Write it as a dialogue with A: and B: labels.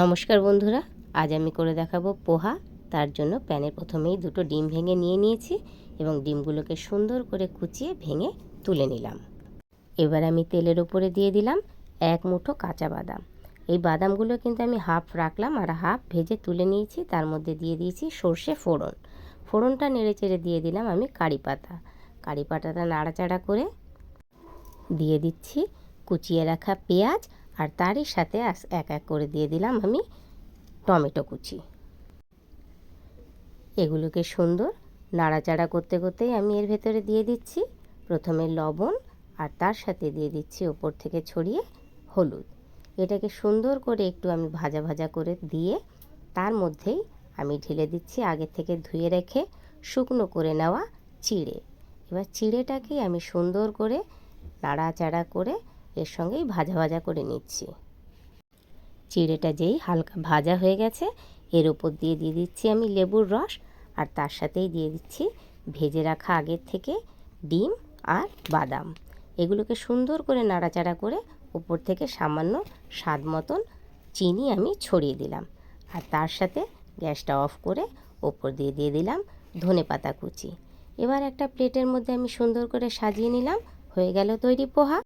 A: নমস্কার বন্ধুরা, আজ আমি করে দেখাবো পোহা। তার জন্য প্যানে প্রথমেই দুটো ডিম ভেঙে নিয়ে নিয়েছি এবং ডিমগুলোকে সুন্দর করে কুচিয়ে ভেঙে তুলে নিলাম। এবার আমি তেলের উপরে দিয়ে দিলাম এক মুঠো কাঁচা বাদাম। এই বাদামগুলো কিন্তু আমি হাফ রাখলাম আর হাফ ভেজে তুলে নিয়েছি। তার মধ্যে দিয়ে দিয়েছি সর্ষে ফোড়ন। ফোড়নটা নেড়ে চেড়ে দিয়ে দিলাম আমি কারি পাতা। কারি পাতাটা নাড়াচাড়া করে দিয়ে দিচ্ছি কুচিয়ে রাখা পেঁয়াজ আর তারই সাথে এক এক করে দিয়ে দিলাম আমি টমেটো কুচি। এগুলোকে সুন্দর নাড়াচাড়া করতে করতেই আমি এর ভেতরে দিয়ে দিচ্ছি প্রথমে লবণ আর তার সাথে দিয়ে দিচ্ছি ওপর থেকে ছড়িয়ে হলুদ। এটাকে সুন্দর করে একটু আমি ভাজা ভাজা করে দিয়ে তার মধ্যেই আমি ঢেলে দিচ্ছি আগে থেকে ধুয়ে রেখে শুকনো করে নেওয়া চিড়ে। এবার চিড়েটাকেই আমি সুন্দর করে নাড়াচাড়া করে এর সঙ্গেই ভাজা ভাজা করে নিচ্ছি। চিড়েটা যেই হালকা ভাজা হয়ে গেছে, এর ওপর দিয়ে দিয়ে দিচ্ছি আমি লেবুর রস আর তার সাথেই দিয়ে দিচ্ছি ভেজে রাখা আগের থেকে ডিম আর বাদাম। এগুলোকে সুন্দর করে নাড়াচাড়া করে উপর থেকে সামান্য স্বাদ মতন চিনি আমি ছড়িয়ে দিলাম। আর তার সাথে গ্যাসটা অফ করে ওপর দিয়ে দিয়ে দিলাম ধনে পাতা কুচি। এবার একটা প্লেটের মধ্যে আমি সুন্দর করে সাজিয়ে নিলাম, হয়ে গেল তৈরি পোহা।